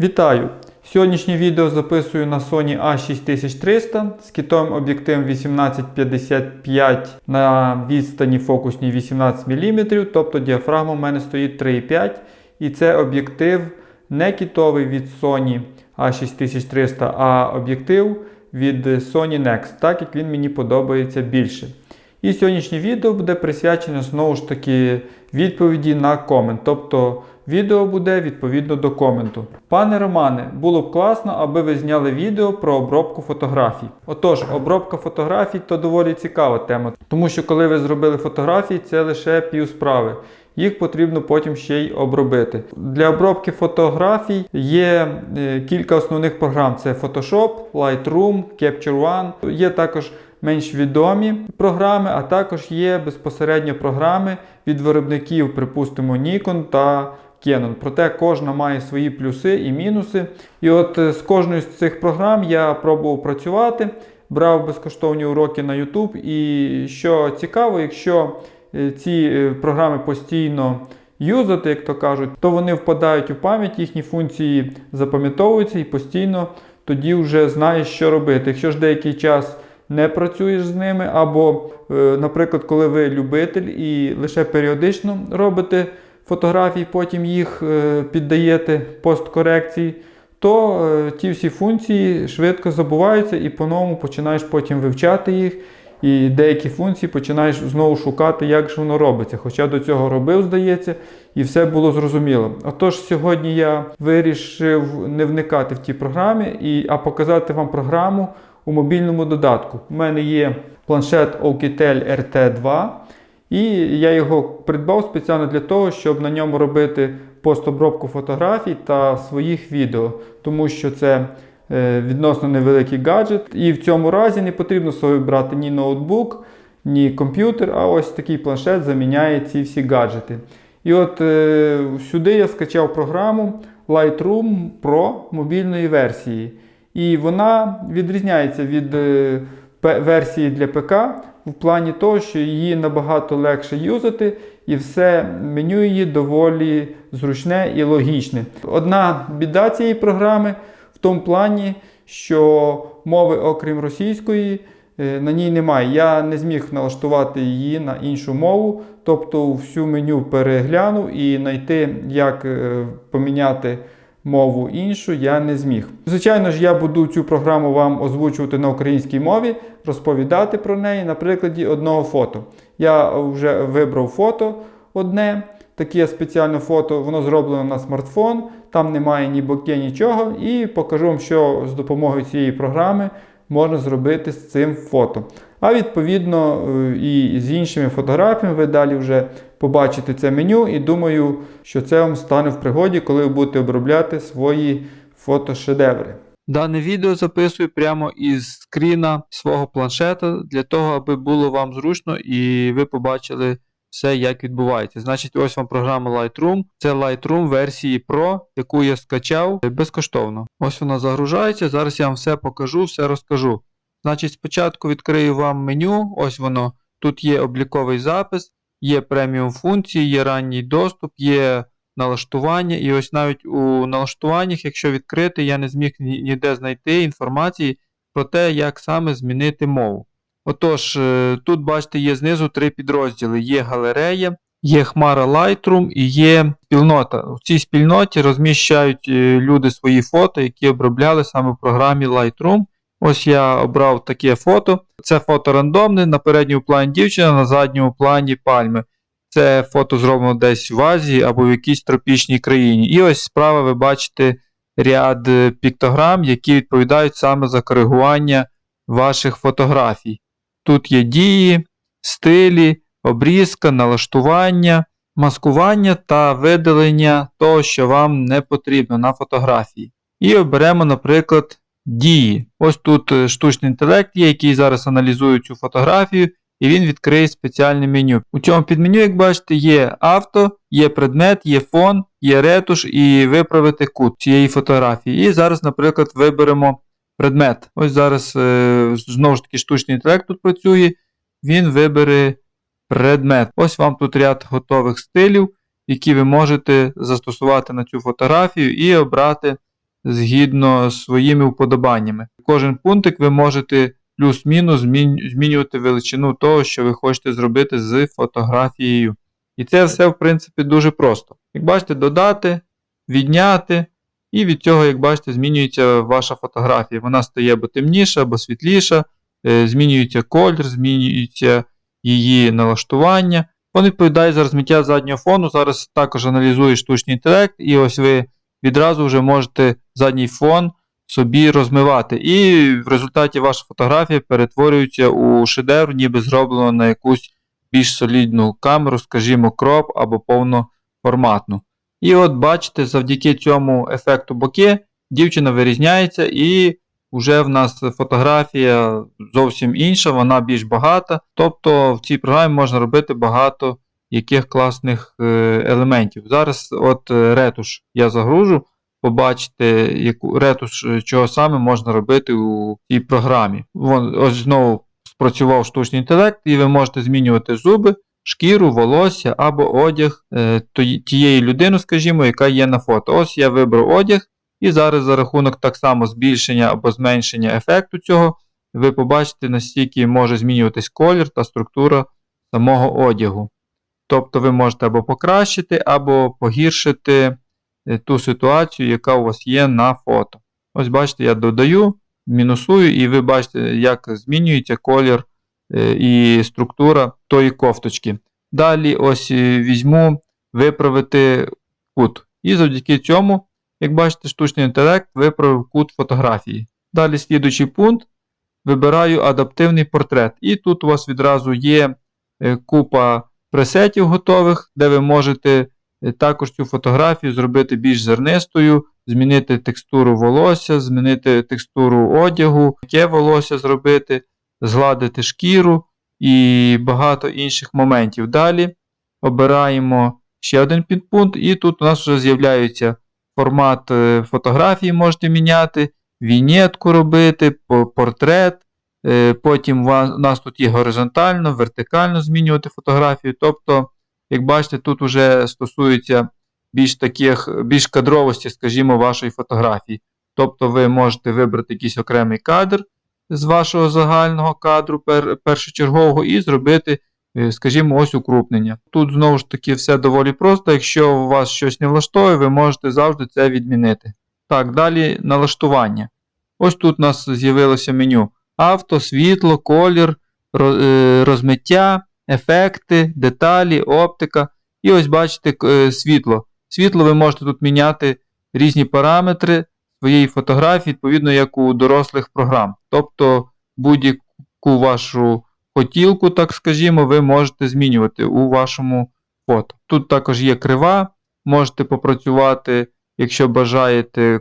Вітаю! Сьогоднішнє відео записую на Sony A6300 з китовим об'єктивом 1855 на відстані фокусній 18 мм, тобто діафрагма у мене стоїть 3,5 і це об'єктив не китовий від Sony A6300, а об'єктив від Sony Nex, так як він мені подобається більше. І сьогоднішнє відео буде присвячене знову ж таки відповіді на комент. Тобто відео буде відповідно до коменту. Пане Романе, було б класно, аби ви зняли відео про обробку фотографій. Отож, обробка фотографій то доволі цікава тема, тому що коли ви зробили фотографії, це лише пів справи. Їх потрібно потім ще й обробити. Для обробки фотографій є е, кілька основних програм: це Photoshop, Lightroom, Capture One. Є також менш відомі програми, а також є безпосередньо програми від виробників, припустимо, Nikon та Canon. Проте кожна має свої плюси і мінуси. І от е, з кожною з цих програм я пробував працювати, брав безкоштовні уроки на YouTube. І що цікаво, якщо е, ці е, програми постійно юзати, як то кажуть, то вони впадають у пам'ять, їхні функції запам'ятовуються і постійно тоді вже знаєш, що робити. Якщо ж деякий час не працюєш з ними, або, наприклад, коли ви любитель і лише періодично робите фотографії, потім їх е, піддаєте посткорекції, то е, ті всі функції швидко забуваються і по-новому починаєш потім вивчати їх. І деякі функції починаєш знову шукати, як ж воно робиться. Хоча до цього робив, здається, і все було зрозуміло. Отож, сьогодні я вирішив не вникати в ті програми, і, а показати вам програму у мобільному додатку. У мене є планшет Oukitel RT2, і я його придбав спеціально для того, щоб на ньому робити постобробку фотографій та своїх відео, тому що це е, відносно невеликий гаджет. І в цьому разі не потрібно собі брати ні ноутбук, ні комп'ютер, а ось такий планшет заміняє ці всі гаджети. І от е, сюди я скачав програму Lightroom Pro мобільної версії. І вона відрізняється від е, версії для ПК в плані того, що її набагато легше юзати, і все меню її доволі зручне і логічне. Одна біда цієї програми в тому плані, що мови, окрім російської, е, на ній немає. Я не зміг налаштувати її на іншу мову, тобто всю меню переглянув і знайти, як е, поміняти мову іншу я не зміг. Звичайно ж, я буду цю програму вам озвучувати на українській мові, розповідати про неї на прикладі одного фото. Я вже вибрав фото одне, таке спеціальне фото, воно зроблено на смартфон, там немає ні боке, нічого, і покажу вам, що з допомогою цієї програми можна зробити з цим фото. А відповідно е, і з іншими фотографіями ви далі вже побачите це меню, і думаю, що це вам стане в пригоді, коли ви будете обробляти свої фотошедеври. Дане відео записую прямо із скріна свого планшета для того, аби було вам зручно і ви побачили все, як відбувається. Значить, ось вам програма Lightroom. Це Lightroom версії Pro, яку я скачав безкоштовно. Ось вона загружається. Зараз я вам все покажу, все розкажу. Значить, спочатку відкрию вам меню, ось воно. Тут є обліковий запис, є преміум функції, є ранній доступ, є налаштування. І ось навіть у налаштуваннях, якщо відкрити, я не зміг ніде знайти інформації про те, як саме змінити мову. Отож, е, тут бачите, є знизу три підрозділи: є галерея, є Хмара Lightroom і є спільнота. У цій спільноті розміщають е, люди свої фото, які обробляли саме в програмі Lightroom. Ось я обрав таке фото. Це фото рандомне, на передньому плані дівчина, на задньому плані пальми. Це фото зроблено десь в Азії або в якійсь тропічній країні. І ось справа ви бачите ряд е, піктограм, які відповідають саме за коригування ваших фотографій. Тут є дії, стилі, обрізка, налаштування, маскування та видалення того, що вам не потрібно на фотографії. І оберемо, наприклад, дії. Ось тут е, штучний інтелект є, який зараз аналізує цю фотографію, і він відкриє спеціальне меню. У цьому підменю, як бачите, є авто, є предмет, є фон, є ретуш і виправити кут цієї фотографії. І зараз, наприклад, виберемо предмет. Ось зараз е, знову ж таки штучний інтелект тут працює. Він вибере предмет. Ось вам тут ряд готових стилів, які ви можете застосувати на цю фотографію і обрати згідно з своїми вподобаннями. Кожен пунктик ви можете плюс-мінус змінювати величину того, що ви хочете зробити з фотографією. І це все, в принципі, дуже просто. Як бачите, додати, відняти, і від цього, як бачите, змінюється ваша фотографія. Вона стає або темніша, або світліша, е, змінюється колір, змінюється її налаштування. Він відповідає за розмиття заднього фону. Зараз також аналізує штучний інтелект, і ось ви відразу вже можете задній фон собі розмивати. І в результаті ваша фотографія перетворюється у шедевр, ніби зроблено на якусь більш солідну камеру, скажімо, кроп або повноформатну. І от бачите, завдяки цьому ефекту боке дівчина вирізняється, і вже в нас фотографія зовсім інша, вона більш багата. Тобто в цій програмі можна робити багато яких класних е, елементів. Зараз от е, ретуш я загружу, побачите, яку ретуш е, чого саме можна робити у цій програмі. Вон, ось знову спрацював штучний інтелект, і ви можете змінювати зуби, шкіру, волосся або одяг тієї людини, скажімо, яка є на фото. Ось я вибрав одяг, і зараз за рахунок так само збільшення або зменшення ефекту цього, ви побачите, настільки може змінюватись колір та структура самого одягу. Тобто ви можете або покращити, або погіршити е, ту ситуацію, яка у вас є на фото. Ось бачите, я додаю, мінусую, і ви бачите, як змінюється колір е, і структура тої кофточки. Далі ось е, візьму виправити кут. І завдяки цьому, як бачите, штучний інтелект виправив кут фотографії. Далі слідуючий пункт. Вибираю адаптивний портрет. І тут у вас відразу є купа пресетів готових, де ви можете е, також цю фотографію зробити більш зернистою, змінити текстуру волосся, змінити текстуру одягу, яке волосся зробити, згладити шкіру і багато інших моментів. Далі обираємо ще один підпункт, і тут у нас вже з'являється формат е, фотографії, можете міняти, вінетку робити, портрет. Е, Потім у нас тут є горизонтально, вертикально змінювати фотографію. Тобто, як бачите, тут вже стосується більш таких, більш кадровості, скажімо, вашої фотографії. Тобто ви можете вибрати якийсь окремий кадр з вашого загального кадру пер, першочергового і зробити, е, скажімо, ось укрупнення. Тут знову ж таки все доволі просто. Якщо у вас щось не влаштовує, ви можете завжди це відмінити. Так, далі налаштування. Ось тут у нас з'явилося меню авто, світло, колір, е, розмиття, ефекти, деталі, оптика. І ось бачите е, світло. Світло ви можете тут міняти різні параметри своєї фотографії, відповідно, як у дорослих програм. Тобто будь-яку вашу хотілку, так скажімо, ви можете змінювати у вашому фото. Тут також є крива, можете попрацювати, якщо бажаєте,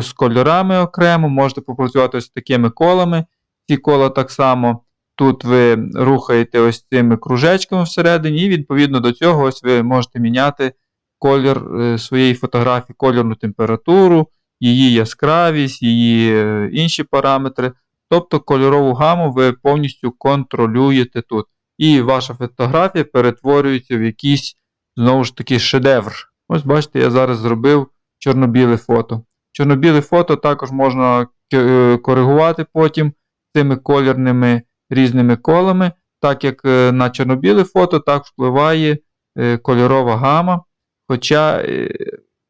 з кольорами окремо, можете попрацювати ось такими колами. Ці кола так само тут ви рухаєте ось цими кружечками всередині, і відповідно до цього ось ви можете міняти колір е, своєї фотографії, кольорну температуру, її яскравість, її е, інші параметри. Тобто кольорову гаму ви повністю контролюєте тут. І ваша фотографія перетворюється в якийсь, знову ж таки, шедевр. Ось бачите, я зараз зробив чорно-біле фото. Чорно-біле фото також можна е, коригувати потім цими колірними різними колами, так як е, на чорно-біле фото так впливає е, кольорова гама. Хоча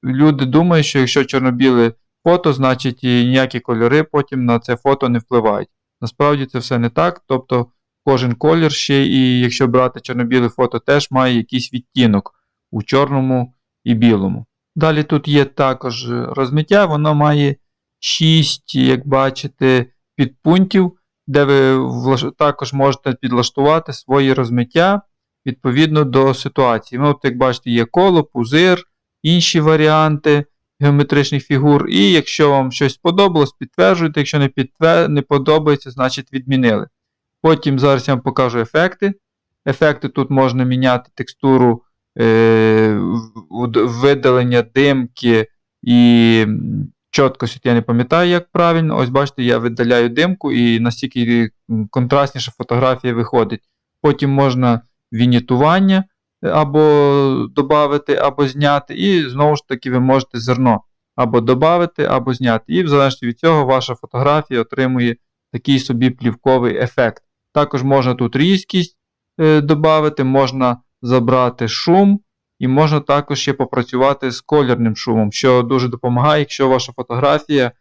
люди думають, що якщо чорно-біле фото, значить і ніякі кольори потім на це фото не впливають. Насправді це все не так. Тобто кожен колір ще, і якщо брати чорно-біле фото, теж має якийсь відтінок у чорному і білому. Далі тут є також розмиття, воно має 6, як бачите, підпунктів, де ви також можете підлаштувати свої розмиття відповідно до ситуації. Ну, от, як бачите, є коло, пузир, інші варіанти геометричних фігур. І якщо вам щось сподобалось, підтверджуйте. Якщо не, підтвер... не подобається, значить відмінили. Потім зараз я вам покажу ефекти. Ефекти тут можна міняти текстуру е, видалення димки і чіткость, я не пам'ятаю, як правильно. Ось бачите, я видаляю димку і настільки контрастніша фотографія виходить. Потім можна вінітування е, або додати, або зняти, і знову ж таки ви можете зерно або додати, або зняти. І в залежності від цього ваша фотографія отримує такий собі плівковий ефект. Також можна тут різкість е, додати, можна забрати шум, і можна також ще попрацювати з колірним шумом, що дуже допомагає, якщо ваша фотографія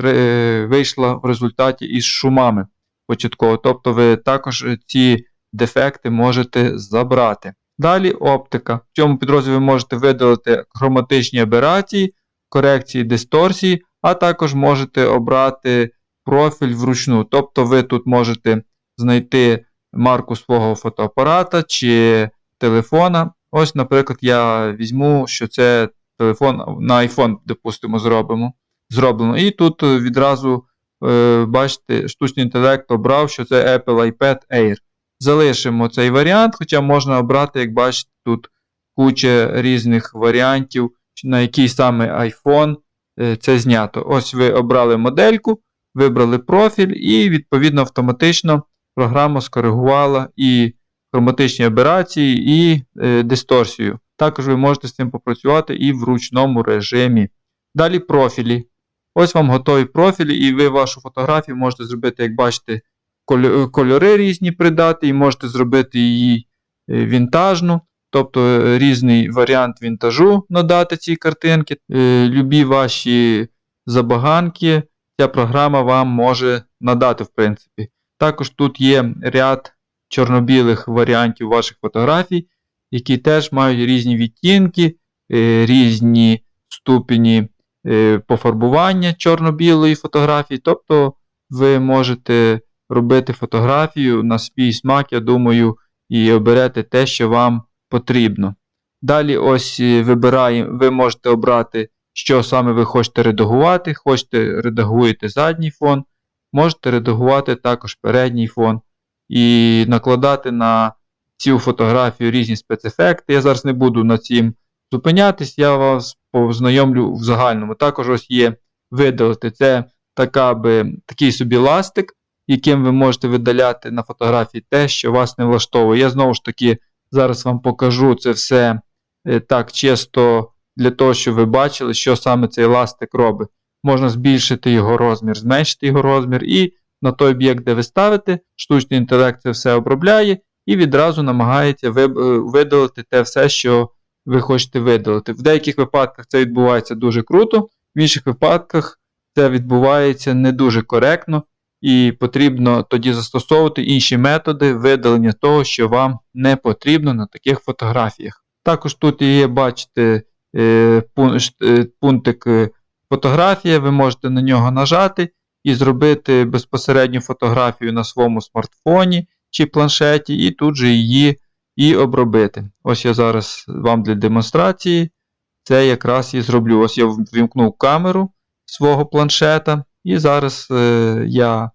е, вийшла в результаті із шумами початково. Тобто ви також е, ці дефекти можете забрати. Далі оптика. В цьому підрозділі ви можете видалити хроматичні аберації, корекції дисторсії, а також можете обрати профіль вручну. Тобто ви тут можете знайти марку свого фотоапарата чи телефона. Ось, наприклад, я візьму, що це телефон на iPhone, допустимо, зробимо. зроблено. І тут відразу, е, бачите, штучний інтелект обрав, що це Apple iPad Air. Залишимо цей варіант, хоча можна обрати, як бачите, тут куча різних варіантів, на який саме iPhone е, це знято. Ось ви обрали модельку, вибрали профіль, і відповідно автоматично програма скоригувала і хроматичні аберації, і е, дисторсію. Також ви можете з цим попрацювати і в ручному режимі. Далі профілі. Ось вам готові профілі, і ви вашу фотографію можете зробити, як бачите, кольори різні придати, і можете зробити її е, вінтажну, тобто е, різний варіант вінтажу надати цій картинки. Е, Любі ваші забаганки, ця програма вам може надати, в принципі. Також тут є ряд чорно-білих варіантів ваших фотографій, які теж мають різні відтінки, е, різні ступені е, пофарбування чорно-білої фотографії. Тобто ви можете робити фотографію на свій смак, я думаю, і оберете те, що вам потрібно. Далі ось е, вибираємо, ви можете обрати, що саме ви хочете редагувати. Хочете редагуєте задній фон, можете редагувати також передній фон і накладати на цю фотографію різні спецефекти. Я зараз не буду на цим зупинятись, я вас познайомлю в загальному. Також ось є видалити. Це така би, такий собі ластик, яким ви можете видаляти на фотографії те, що вас не влаштовує. Я знову ж таки зараз вам покажу це все е, так чисто для того, щоб ви бачили, що саме цей ластик робить. Можна збільшити його розмір, зменшити його розмір, і на той об'єкт, де ви ставите, штучний інтелект це все обробляє і відразу намагається е, видалити те все, що ви хочете видалити. В деяких випадках це відбувається дуже круто, в інших випадках це відбувається не дуже коректно, і потрібно тоді застосовувати інші методи видалення того, що вам не потрібно на таких фотографіях. Також тут є, бачите, е, е, пунктик фотографія, ви можете на нього нажати і зробити безпосередню фотографію на своєму смартфоні чи планшеті, і тут же її і обробити. Ось я зараз вам для демонстрації це якраз і зроблю. Ось я ввімкнув камеру свого планшета, і зараз е, я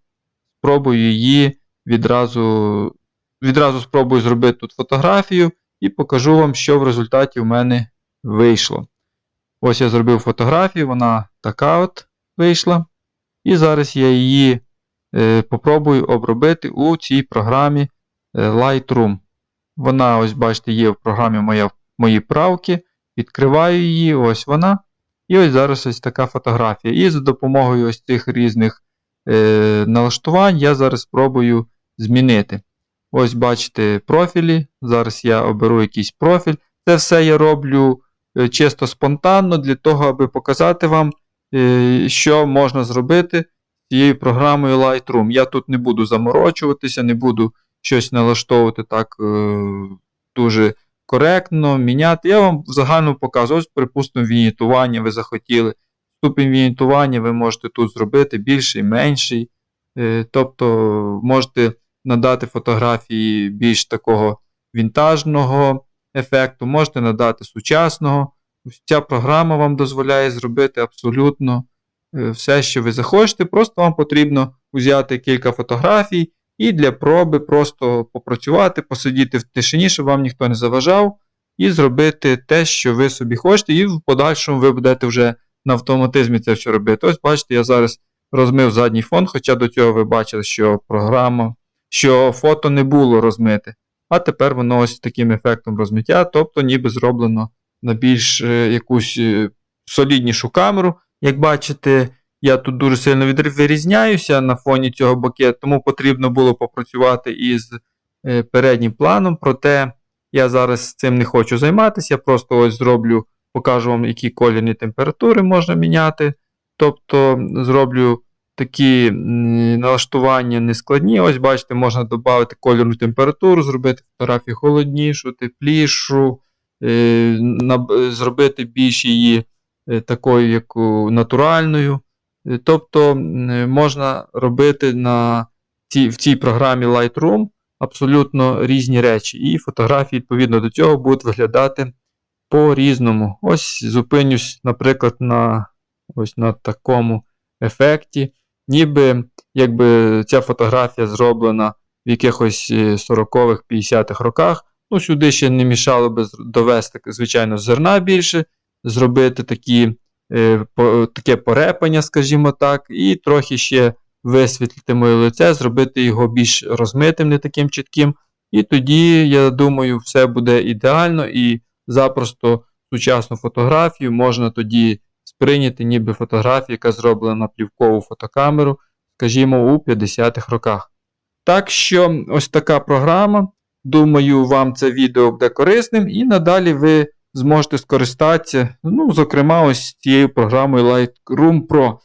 спробую її відразу, відразу спробую зробити тут фотографію і покажу вам, що в результаті в мене вийшло. Ось я зробив фотографію, вона така от вийшла. І зараз я її е, попробую обробити у цій програмі е, Lightroom. Вона, ось бачите, є в програмі моя, мої правки. Відкриваю її, ось вона. І ось зараз ось така фотографія. І за допомогою ось цих різних е, налаштувань я зараз спробую змінити. Ось бачите профілі. Зараз я оберу якийсь профіль. Це все я роблю е, чисто спонтанно для того, аби показати вам, що можна зробити з цією програмою Lightroom. Я тут не буду заморочуватися, не буду щось налаштовувати так е, дуже коректно, міняти. Я вам в загальному показую, ось, припустимо, вінітування ви захотіли. Ступінь вінітування ви можете тут зробити більший, менший. Е, Тобто можете надати фотографії більш такого вінтажного ефекту, можете надати сучасного. Ця програма вам дозволяє зробити абсолютно е, все, що ви захочете. Просто вам потрібно взяти кілька фотографій і для проби просто попрацювати, посидіти в тишині, щоб вам ніхто не заважав, і зробити те, що ви собі хочете, і в подальшому ви будете вже на автоматизмі це все робити. Ось бачите, я зараз розмив задній фон, хоча до цього ви бачили, що програма, що фото не було розмите. А тепер воно ось таким ефектом розмиття, тобто ніби зроблено на більш е, якусь е, соліднішу камеру. Як бачите, я тут дуже сильно вирізняюся на фоні цього букету, тому потрібно було попрацювати із е, переднім планом. Проте я зараз цим не хочу займатися. Я просто ось зроблю, покажу вам, які колірні температури можна міняти. Тобто зроблю такі налаштування нескладні. Ось бачите, можна додати кольорну температуру, зробити фотографію холоднішу, теплішу, зробити більш її е, такою, як натуральною. Е, Тобто е, можна робити на цій, в цій програмі Lightroom абсолютно різні речі. І фотографії, відповідно до цього, будуть виглядати по-різному. Ось зупинюсь, наприклад, на, ось на такому ефекті. Ніби якби ця фотографія зроблена в якихось 40-х, 50-х роках. Ну, сюди ще не мішало би довести, звичайно, зерна більше, зробити такі, е, по, таке порепання, скажімо так, і трохи ще висвітлити моє лице, зробити його більш розмитим, не таким чітким. І тоді, я думаю, все буде ідеально і запросто сучасну фотографію можна тоді сприйняти ніби фотографію, яка зроблена на плівкову фотокамеру, скажімо, у 50-х роках. Так що ось така програма. Думаю, вам це відео буде корисним, і надалі ви зможете скористатися, ну, зокрема, ось цією програмою Lightroom Pro.